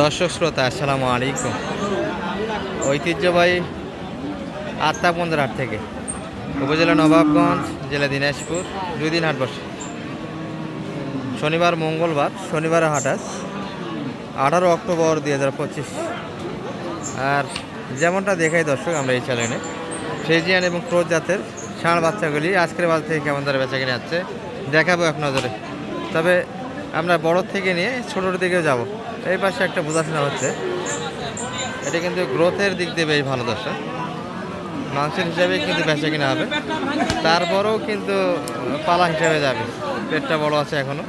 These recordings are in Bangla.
দর্শক শ্রোতা, আসসালামু আলাইকুম। ঐতিহ্যবাহী আত্মাপন্দের হাট থেকে উপজেলা নবাবগঞ্জ, জেলা দিনাজপুর, দুই দিন হাট বসে। শনিবার, মঙ্গলবার শনিবার হাট আজ, আঠারো অক্টোবর দুই হাজার পঁচিশ। আর যেমনটা দেখাই দর্শক আমরা এই চ্যানেলে ফ্রেজিয়ান এবং ক্রোজ জাতের ষাঁড় বাচ্চাগুলি আজকের বাজার থেকে কেমন দরে বেচা কিনে যাচ্ছে দেখাবো এক নজরে তবে আমরা বড় থেকে নিয়ে ছোটোর দিকেও যাব। এই পাশে একটা বোঝাশোনা হচ্ছে। এটা কিন্তু গ্রোথের দিক দিয়ে বেশ ভালো দর্শক। মাংসের হিসাবে কিন্তু বেচা কিনা হবে। তারপরেও কিন্তু পালা হিসাবে যাবে। পেটটা বড় আছে এখনও।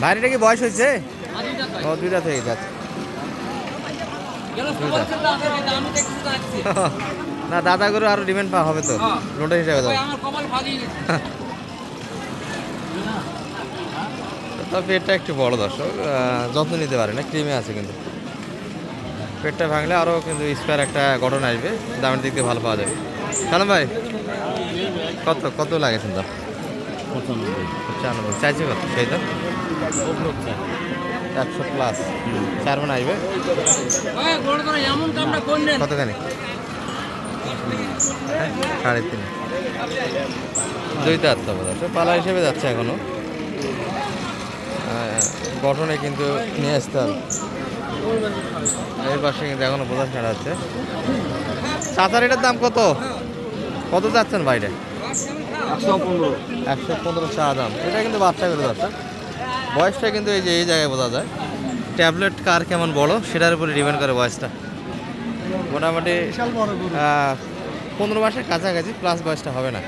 বাড়িটা কি বয়স হয়েছে? ও দুইটা থেকে যাচ্ছে। না দাদা করে আরও ডিমান্ড পাওয়া হবে তো। লোটের হিসাবে দাও। তবে পেটটা একটু বড় দর্শক যত্ন নিতে পারে না ক্রিমে আছে কিন্তু। পেটটা ভাঙলে আরও কিন্তু স্পেয়ার একটা গঠন আসবে দামের দিক দিয়ে ভালো পাওয়া যাবে। সালাম ভাই কত কত লাগেছেন দাম? পঁচানব্বই। চাইছে কত? সেই দাম একশো প্লাস চার মানে আসবে। কতখানি? হ্যাঁ, সাড়ে তিন। দুই দাঁত তবে পালা হিসেবে যাচ্ছে এখনও। আহ, গঠনে কিন্তু নিয়ে আসতে হবে। এই পাশে কিন্তু এখনও বোঝা ছাড়া আছে। চাচার এটার দাম কত? কত যাচ্ছেন বাইরে একশো পনেরো। চা দাম। এটা কিন্তু বাচ্চা করে দর্শক বয়সটা কিন্তু এই যে এই জায়গায় বোঝা যায়। ট্যাবলেট কার কেমন বড় সেটার উপরে ডিপেন্ড করে বয়সটা। মোটামুটি পনেরো মাসের কাছাকাছি প্লাস বয়সটা হবে না।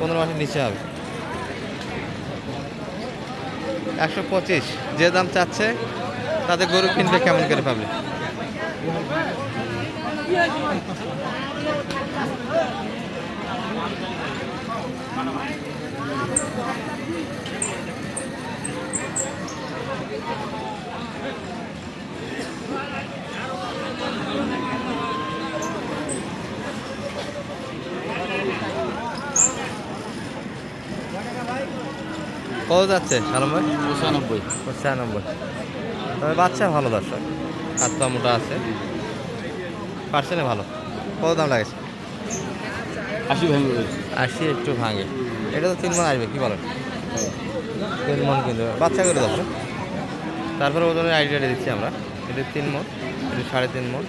পনেরো মাসের নিচে হবে। একশো পঁচিশ যে দাম চাচ্ছে তাতে গরু কিনবে কেমন করে পাবে কত যাচ্ছে সালাম ভাই? পঁচানব্বই। পঁচানব্বই। তবে বাচ্চা ভালো দর্শক হাতটা মোটা আছে। পার্সেন্টে ভালো। কত দাম লাগেছে? আশি ভেঙে আশি একটু ভাঙে। এটা তো তিন মন আসবে কী বলেন? তিন মন কিন্তু। বাচ্চা করে দর্শক তারপরে ওজনের আইডিয়াটা দিচ্ছি আমরা। এটা তিন মন এটা সাড়ে তিন মন।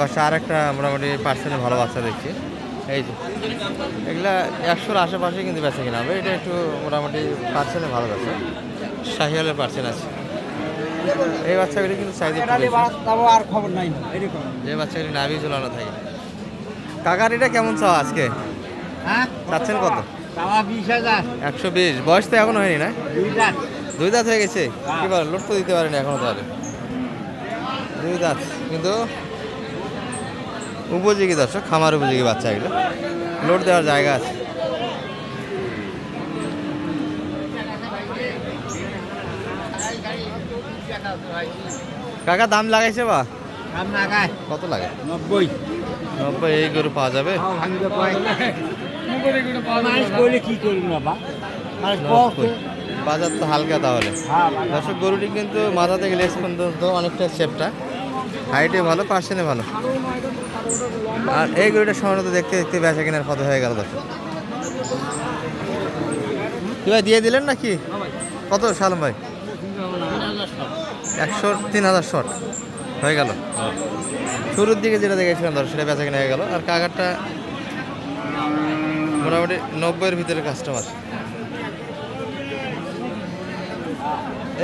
পাশে আর একটা মোটামুটি পার্সেন্টে ভালো বাচ্চা দেখছি। এই যে, এগুলা একশোর আশেপাশে কিন্তু বেঁচে কিনা হবে। এটা একটু মোটামুটি পার্সেন্টে ভালো যাচ্ছে শাহিয়ালের পার্সেন্ট আছে। এই বাচ্চাগুলি কিন্তু আর খবর যে বাচ্চাগুলি নাভি ঝুলানো থাকে। কাকার এটা কেমন চাও আজকে? চাচ্ছেন কত? একশো বিশ। বয়স তো এখনও হয়নি না? দুই দাঁত হয়ে গেছে? কি বলেন লোড তো দিতে পারেনি এখনও তাহলে দুই দাঁত। কিন্তু উপযোগী দর্শক খামার উপযোগী বাচ্চা এগুলো। লোড দেওয়ার জায়গা আছে। কাকা দাম লাগাইছে বা? দাম লাগায়। কত লাগে? নব্বই। নব্বই এই গরু পাওয়া যাবে। বাজার তো হালকা তাহলে। হ্যাঁ দর্শক গরুটি কিন্তু মাথা থেকে লেস পর্যন্ত অনেকটা শেপটা। হাইটে ভালো, পার্সেন্টে ভালো। আর এই গরুটা সাধারণত দেখতে দেখতে বেচা কেনার কত হয়ে গেল দর্শক কি ভাই, দিয়ে দিলেন নাকি? কত সালম ভাই? একশো, তিন হাজার শট। হয়ে গেল। শুরুর দিকে যেটা দেখেছিলাম দর্শক সেটা বেচা কেনা হয়ে গেল। আর কাকারটা মোটামুটি নব্বইয়ের ভিতরে কাস্টমার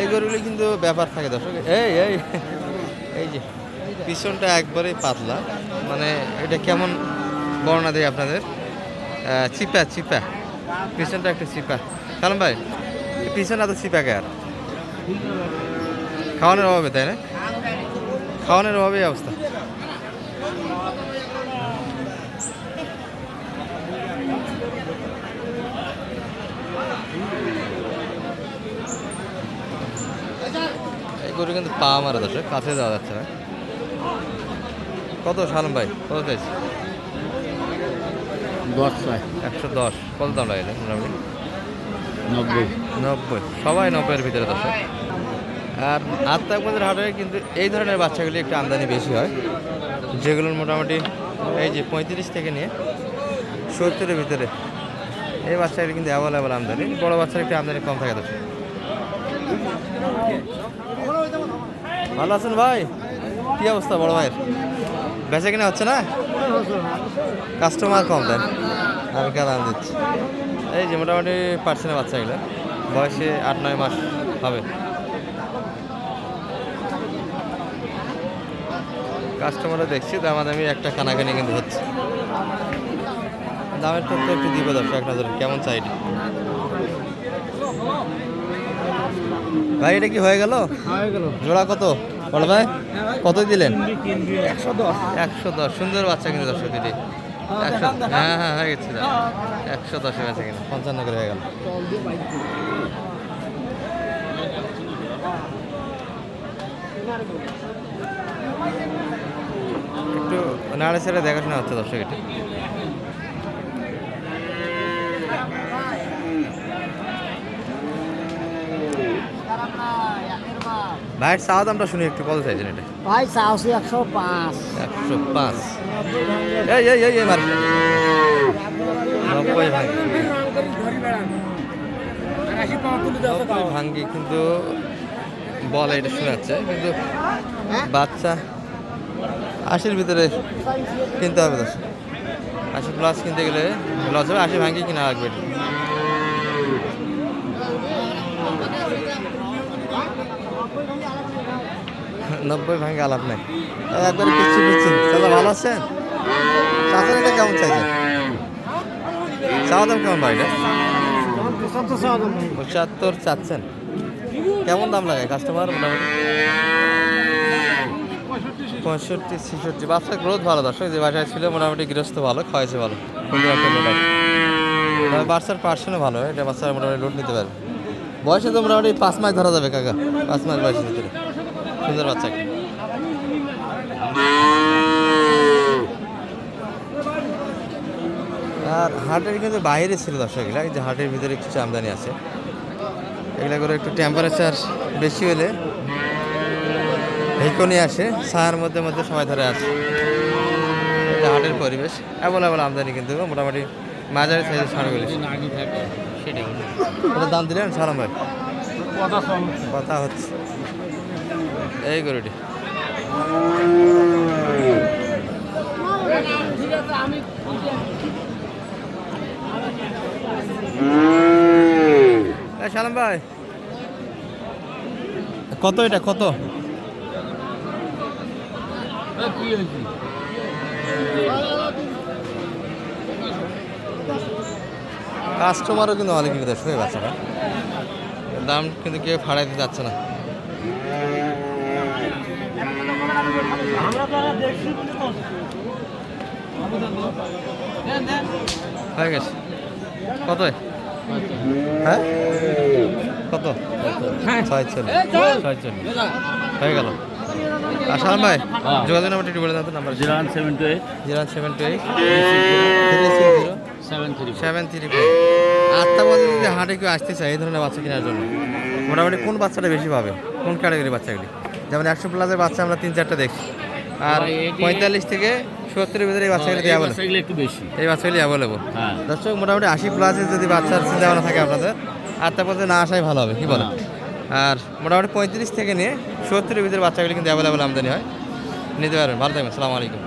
এই গরুগুলি কিন্তু ব্যাপার থাকে দর্শক। এই এই এই যে। পিছনটা একবারেই পাতলা। মানে এটা কেমন বর্ণনা দেয় আপনাদের? চিপা চিপা। পিছনটা একটু চিপা। কারণ ভাই, পিছন এত চিপা কে আর? খাওয়ানোর অভাবে, তাই না? খাওয়ানোর অভাবেই অবস্থা। গরু কিন্তু পা মারা যাচ্ছে, কাছে যাওয়া যাচ্ছে না। কত সালাম ভাই? কত চাইছি? দশ একশো দশ। কত দাম লাগে মোটামুটি? নব্বই। নব্বই। সবাই নব্বইয়ের ভিতরে দর্শক আর আত্মাকবাদের হাটে কিন্তু এই ধরনের বাচ্চাগুলি একটু আমদানি বেশি হয়। যেগুলোর মোটামুটি এই যে পঁয়ত্রিশ থেকে নিয়ে সত্তরের ভিতরে এই বাচ্চাগুলি কিন্তু অ্যাভেলেবেল আমদানি। বড় বাচ্চার একটু আমদানি কম থাকে দর্শক ভালো আছেন ভাই? কি অবস্থা বড় ভাইয়ের? বেচা কিনা হচ্ছে না? কাস্টমার কম দেন। আমি কে দাম দিচ্ছি। এই যে মোটামুটি পার্সেন্টের বাচ্চা এগুলো। বয়সে আট নয় মাস হবে। কাস্টমারও দেখছি দামাদামি একটা কানাকানি কিন্তু হচ্ছে। দামের তথ্য একটু দিবে দর্শক এক নজরে কেমন চাই? ভাই এটা কি হয়ে গেল? হয়ে গেল। জোড়া কত? বলো ভাই কত দিলেন? একশো দশ। একশো দশ সুন্দর বাচ্চা কিন্তু দর্শক দিদি একশো হ্যাঁ হ্যাঁ হয়ে গেছে একশো দশে বেঁচে কিনা পঞ্চান্ন করে হয়ে গেল। একটু নাড়ে ছেড়ে দেখাশোনা হচ্ছে দর্শক এটা ভাইয়ের চাওয়া দামটা শুনি একটু কত চাইছেন এটা? ভাই চাওছি একশো পাঁচ। একশো পাঁচ। এই এই এই মার নব্বই ভাঙ্গি নব্বই ভাঙ্গি কিন্তু বলে এটা শোনা যাচ্ছে কিন্তু বাচ্চা আশির ভিতরে কিনতে হবে দশ আশি প্লাস কিনতে গেলে লস হবে আশি ভাঙ্গি কিনা লাগবে এটা। নব্বই ভাঙ্গে আলাপ নাই। একবারে পিচ্ছি পিচ্ছি। দাদা ভালো আছেন? এটা কেমন চাইছেন চাওয়া দাম কেমন ভাই পঁচাত্তর চাচ্ছেন। কেমন দাম লাগে কাস্টমার মোটামুটি? পঁয়ষট্টি, ছেষট্টি। বাচ্চার গ্রোথ ভালো দর্শক, যে বাসায় ছিল মোটামুটি গৃহস্থ ভালো, খাওয়াইছে ভালো। বাচ্চার পার্সেন্টও ভালো, এটা বাচ্চারা মোটামুটি লোড নিতে পারবে। বয়সে তো মোটামুটি পাঁচ মাস ধরা যাবে, কাকা। পাঁচ মাস বয়সের ভিতরে। সুন্দর বাচ্চা আর হাটের কিন্তু বাইরে ছিল দর্শক এগুলা এই যে হাটের ভিতরে কিছু আমদানি আছে। এগুলা করে একটু টেম্পারেচার বেশি হলে হেঁকনি আসে ছায়ার মধ্যে মধ্যে সময় ধরে আসে। এটা হাটের পরিবেশ অ্যাভেলেবল আমদানি কিন্তু মোটামুটি মাঝারি সাইজের সারগুলি সেটাই। দাম দিলেন সালাম ভাই কথা হচ্ছে। এই গরুটি। সালাম ভাই। কত এটা? কত? কাস্টমারও কিন্তু অনেক কিন্তু বাচ্চাটা দাম কিন্তু কেউ ফাড়াইতে যাচ্ছে না। হয়ে গেছে। কত? হ্যাঁ? কত? ছয় চল্লিশ। ছয় চল্লিশ। হয়ে গেল। আসালাম ভাই। যোগাযোগ নাম্বারটা একটু বলে দাও তো number zero one seven two eight. Zero seven two eight. Zero. Seven three seven three four. আটটা বাজে যদি হাটে কেউ আসতে চায় এই ধরনের বাচ্চা কেনার জন্য। মোটামুটি কোন বাচ্চাটা বেশি পাবে? কোন ক্যাটাগরি বাচ্চাগুলি? যেমন একশো প্লাসের বাচ্চা আমরা তিন চারটা দেখি আর পঁয়তাল্লিশ থেকে সত্তরের ভিতরে এই বাচ্চাগুলি দেওয়া বলে একটু বেশি। এই বাচ্চাগুলি অ্যাভেলেবল হ্যাঁ। দর্শক মোটামুটি আশি প্লাসের যদি বাচ্চার চিন্তা ভাবনা থাকে আপনাদের আটটা পর্যন্ত না আসাই ভালো হবে কি বলেন? আর মোটামুটি পঁয়ত্রিশ থেকে নিয়ে সত্তরের ভিতরে বাচ্চাগুলি কিন্তু অ্যাভেলেবল আমদানি হয়। নিতে পারবেন। ভালো থাকবেন। সালামু আলাইকুম।